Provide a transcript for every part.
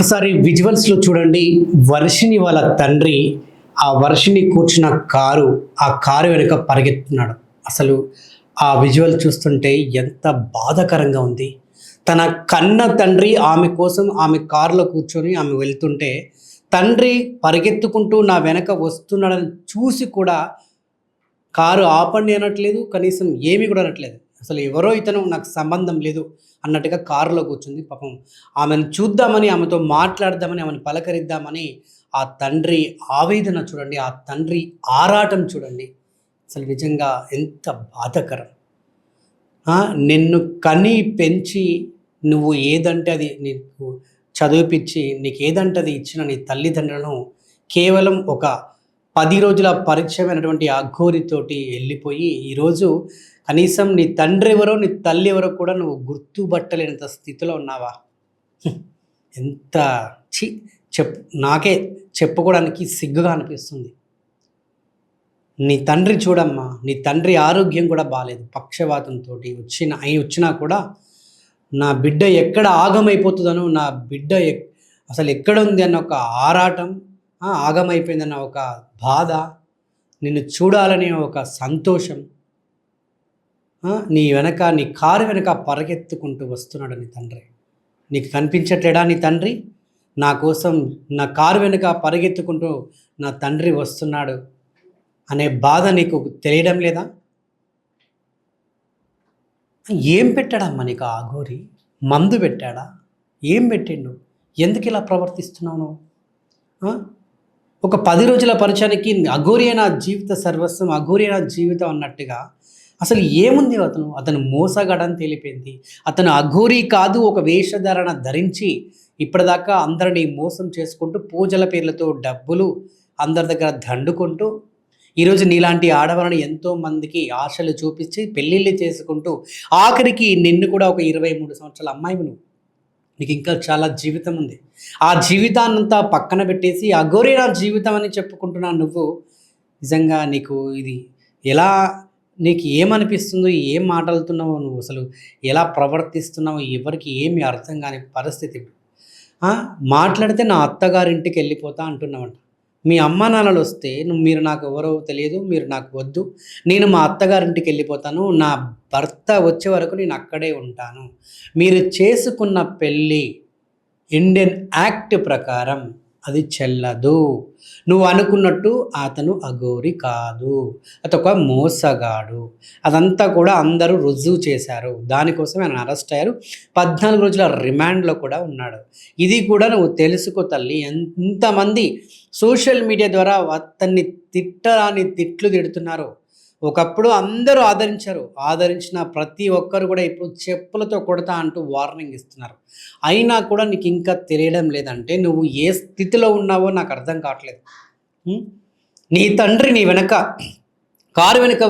ఒకసారి విజువల్స్లో చూడండి. వర్షిని వాళ్ళ తండ్రి ఆ వర్షిని కూర్చున్న కారు ఆ కారు వెనుక పరిగెత్తున్నాడు. అసలు ఆ విజువల్ చూస్తుంటే ఎంత బాధాకరంగా ఉంది. తన కన్న తండ్రి ఆమె కోసం ఆమె కారులో కూర్చొని ఆమె వెళ్తుంటే తండ్రి పరిగెత్తుకుంటూ నా వెనక వస్తున్నాడని చూసి కూడా కారు ఆపండి అనట్లేదు కనీసం ఏమీ కూడా అనట్లేదు. అసలు ఎవరో ఇతను నాకు సంబంధం లేదు అన్నట్టుగా కారులో కూర్చుంది పాపం. ఆమెను చూద్దామని ఆమెతో మాట్లాడదామని ఆమెను పలకరిద్దామని ఆ తండ్రి ఆవేదన చూడండి ఆ తండ్రి ఆరాటం చూడండి. అసలు నిజంగా ఎంత బాధకరం. నిన్ను కని పెంచి నువ్వు ఏదంటే అది నీకు చదివిపించి నీకు ఏదంటే అది ఇచ్చిన నీ తల్లిదండ్రులను కేవలం ఒక పది రోజుల పరిచయమైనటువంటి అఘోరితోటి వెళ్ళిపోయి ఈరోజు కనీసం నీ తండ్రి ఎవరో నీ తల్లి ఎవరో కూడా నువ్వు గుర్తుపట్టలేనంత స్థితిలో ఉన్నావా? ఎంత చి చెప్ నాకే చెప్పుకోవడానికి సిగ్గుగా అనిపిస్తుంది. నీ తండ్రి చూడమ్మా నీ తండ్రి ఆరోగ్యం కూడా బాగాలేదు పక్షవాతంతో వచ్చిన అయి వచ్చినా కూడా నా బిడ్డ ఎక్కడ ఆగమైపోతుందనో నా బిడ్డ ఎక్- అసలు ఎక్కడ ఉంది అన్న ఒక ఆరాటం ఆగమైపోయిందన్న ఒక బాధ నిన్ను చూడాలనే ఒక సంతోషం నీ వెనక నీ కారు వెనక పరగెత్తుకుంటూ వస్తున్నాడు నీ తండ్రి. నీకు కనిపించట్లేడా నీ తండ్రి? నా కోసం నా కారు వెనుక పరిగెత్తుకుంటూ నా తండ్రి వస్తున్నాడు అనే బాధ నీకు తెలియడం లేదా? ఏం పెట్టాడమ్మా నీకు ఆ గోరి? మందు పెట్టాడా? ఏం పెట్టిండు? ఎందుకు ఇలా ప్రవర్తిస్తున్నావు నువ్వు? ఒక పది రోజుల పరిచయానికి అఘోరి అయిన జీవిత సర్వస్వం అఘోరి అయిన జీవితం అన్నట్టుగా అసలు ఏముంది అతను? అతను మోసగాడని తెలిపింది. అతను అఘోరి కాదు ఒక వేషధారణ ధరించి ఇప్పటిదాకా అందరినీ మోసం చేసుకుంటూ పూజల పేర్లతో డబ్బులు అందరి దగ్గర దండుకుంటూ ఈరోజు నీలాంటి ఆడవాళ్ళని ఎంతో మందికి ఆశలు చూపించి పెళ్ళిళ్ళు చేసుకుంటూ ఆఖరికి నిన్ను కూడా ఒక ఇరవై మూడు సంవత్సరాల అమ్మాయివి నువ్వు. నీకు ఇంకా చాలా జీవితం ఉంది. ఆ జీవితాన్నంతా పక్కన పెట్టేసి అఘోరి నా జీవితం అని చెప్పుకుంటున్నా నువ్వు. నిజంగా నీకు ఇది ఎలా నీకు ఏమనిపిస్తుందో ఏం మాట్లాడుతున్నావు నువ్వు అసలు ఎలా ప్రవర్తిస్తున్నావో ఎవరికి ఏమి అర్థం కాని పరిస్థితి. ఇప్పుడు. మాట్లాడితే నా అత్తగారింటికి వెళ్ళిపోతా అంటున్నావంట. మీ అమ్మ నాన్నలు వస్తే మీరు నాకు ఎవరో తెలియదు మీరు నాకు వద్దు. నేను మా అత్తగారింటికి వెళ్ళిపోతాను. నా భర్త వచ్చే వరకు నేను అక్కడే ఉంటాను. మీరు చేసుకున్న పెళ్ళి ఇండియన్ యాక్ట్ ప్రకారం అది చెల్లదు. నువ్వు అనుకున్నట్టు అతను అఘోరి కాదు. అతొక మోసగాడు. అదంతా కూడా అందరూ రుజువు చేశారు. దానికోసం ఆయన అరెస్ట్ అయ్యారు. పద్నాలుగు రోజుల రిమాండ్లో కూడా ఉన్నాడు. ఇది కూడా నువ్వు తెలుసుకో తల్లి. ఎంతమంది సోషల్ మీడియా ద్వారా అతన్ని తిట్టరాని తిట్లు తిడుతున్నారు. ఒకప్పుడు అందరూ ఆదరించారు. ఆదరించిన ప్రతి ఒక్కరు కూడా ఇప్పుడు చెప్పులతో కొడతా అంటూ వార్నింగ్ ఇస్తున్నారు. అయినా కూడా నీకు ఇంకా తెలియడం లేదంటే నువ్వు ఏ స్థితిలో ఉన్నావో నాకు అర్థం కావట్లేదు. నీ తండ్రి నీ వెనక కారు వెనుక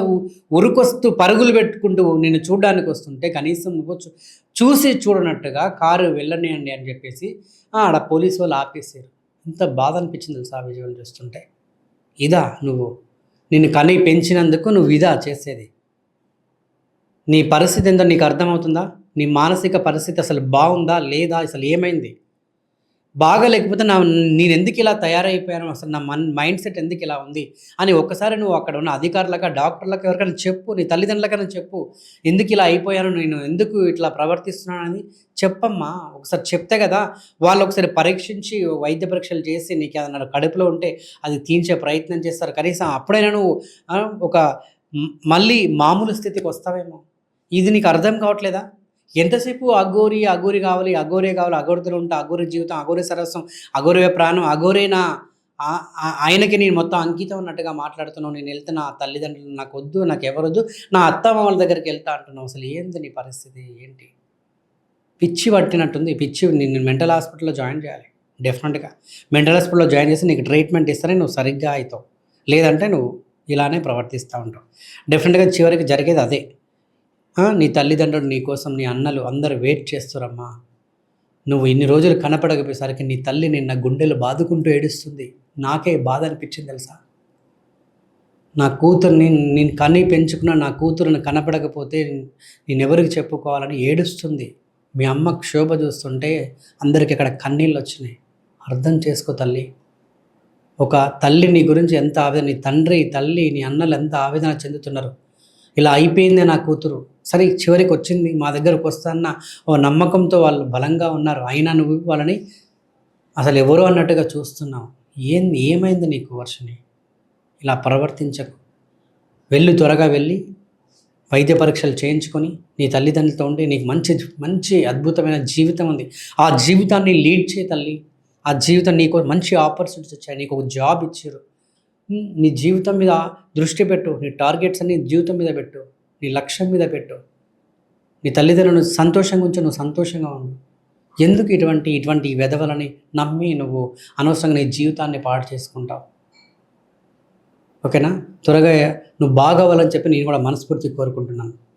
ఉరుకొస్తూ పరుగులు పెట్టుకుంటూ నేను చూడడానికి వస్తుంటే కనీసం నువ్వు చూ- చూసి చూడనట్టుగా కారు వెళ్ళనియండి అని చెప్పేసి ఆడ పోలీసు వాళ్ళు ఆపేసారు ఎంత బాధ అనిపించింది తెలుసా ఆ విజువల్ చూస్తుంటే? ఇదా నువ్వు. నిన్ను కని పెంచినందుకు నువ్వు ఇదా చేసేది. నీ పరిస్థితి ఏందో నీకు అర్థమవుతుందా? నీ మానసిక పరిస్థితి అసలు బాగుందా? లేదా? అసలు ఏమైంది? బాగా లేకపోతే నా నేను ఎందుకు ఇలా తయారైపోయాను? అసలు నా మన్ మైండ్ సెట్ ఎందుకు ఇలా ఉంది? అని ఒక్కసారి నువ్వు అక్కడ ఉన్న అధికారులకు డాక్టర్లకు ఎవరికైనా చెప్పు నీ తల్లిదండ్రులకైనా చెప్పు. ఎందుకు ఇలా అయిపోయాను? నేను ఎందుకు ఇట్లా ప్రవర్తిస్తున్నానని చెప్పమ్మా. ఒకసారి చెప్తే కదా వాళ్ళు ఒకసారి పరీక్షించి వైద్య పరీక్షలు చేసి నీకు ఏదన్నా కడుపులో ఉంటే అది తీర్చే ప్రయత్నం చేస్తారు. కనీసం అప్పుడైనా నువ్వు ఒక మళ్ళీ మామూలు స్థితికి వస్తావేమో? ఇది నీకు అర్థం కావట్లేదా? ఎంతసేపు అఘోరి అఘోరి కావాలి అఘోరే కావాలి అఘోరితో ఉంటా అఘోరి జీవితం అఘోరి సరస్వం అఘోరే ప్రాణం అఘోరేనా నా. ఆయనకి నేను మొత్తం అంకితం ఉన్నట్టుగా మాట్లాడుతున్నావు నేను వెళ్తే నా తల్లిదండ్రులు నాకు వద్దు నాకు ఎవరొద్దు నా అత్త మామల దగ్గరికి వెళ్తా అంటున్నావు. అసలు ఏంది నీ పరిస్థితి? ఏంటి? పిచ్చి పట్టినట్టుంది పిచ్చి నేను మెంటల్ హాస్పిటల్లో జాయిన్ చేయాలి డెఫినెట్గా. మెంటల్ హాస్పిటల్లో జాయిన్ చేసి నీకు ట్రీట్మెంట్ ఇస్తానే నువ్వు సరిగ్గా అవుతావు లేదంటే నువ్వు ఇలానే ప్రవర్తిస్తూ ఉంటావు. డెఫినెట్గా చివరికి జరిగేది అదే. నీ తల్లిదండ్రులు నీ కోసం నీ అన్నలు అందరూ వెయిట్ చేస్తారమ్మా. నువ్వు ఇన్ని రోజులు కనపడకపోయేసరికి నీ తల్లి నిన్న గుండెలు బాదుకుంటూ ఏడుస్తుంది. నాకే బాధ అనిపించింది తెలుసా? నా కూతుర్ని నేను కన్నీ పెంచుకున్న నా కూతురుని కనపడకపోతే నేను ఎవరికి చెప్పుకోవాలని ఏడుస్తుంది. మీ అమ్మ క్షోభ చూస్తుంటే అందరికి ఇక్కడ కన్నీళ్ళు వచ్చినాయి. అర్థం చేసుకో తల్లి. ఒక తల్లి నీ గురించి ఎంత ఆవేదన నీ తండ్రి తల్లి నీ అన్నలు ఎంత ఆవేదన చెందుతున్నారు. ఇలా అయిపోయిందే నా కూతురు. సరే చివరికి వచ్చింది మా దగ్గరకు వస్తాన్న ఓ నమ్మకంతో వాళ్ళు బలంగా ఉన్నారు అయినా నువ్వు వాళ్ళని అసలు ఎవరు అన్నట్టుగా చూస్తున్నావు. ఏంది ఏమైంది నీకు వర్షని ఇలా ప్రవర్తించకు. వెళ్ళి త్వరగా వెళ్ళి వైద్య పరీక్షలు చేయించుకొని నీ తల్లిదండ్రులతో ఉండి నీకు మంచి మంచి అద్భుతమైన జీవితం ఉంది. ఆ జీవితాన్ని లీడ్ చేయి తల్లి. ఆ జీవితం నీకు మంచి ఆపర్చునిటీస్ వచ్చాయి. నీకు ఒక జాబ్ ఇచ్చారు. నీ జీవితం మీద దృష్టి పెట్టు. నీ టార్గెట్స్ అన్ని జీవితం మీద పెట్టు. నీ లక్ష్యం మీద పెట్టు. నీ తల్లిదండ్రులను సంతోషంగా ఉంచు నువ్వు సంతోషంగా ఉండు. ఎందుకు ఇటువంటి ఇటువంటి వెధవలని నమ్మి నువ్వు అనవసరంగా నీ జీవితాన్ని పాడు చేసుకుంటావు? ఓకేనా? త్వరగా నువ్వు బాగవ్వాలని చెప్పి నేను కూడా మనస్ఫూర్తి కోరుకుంటున్నాను.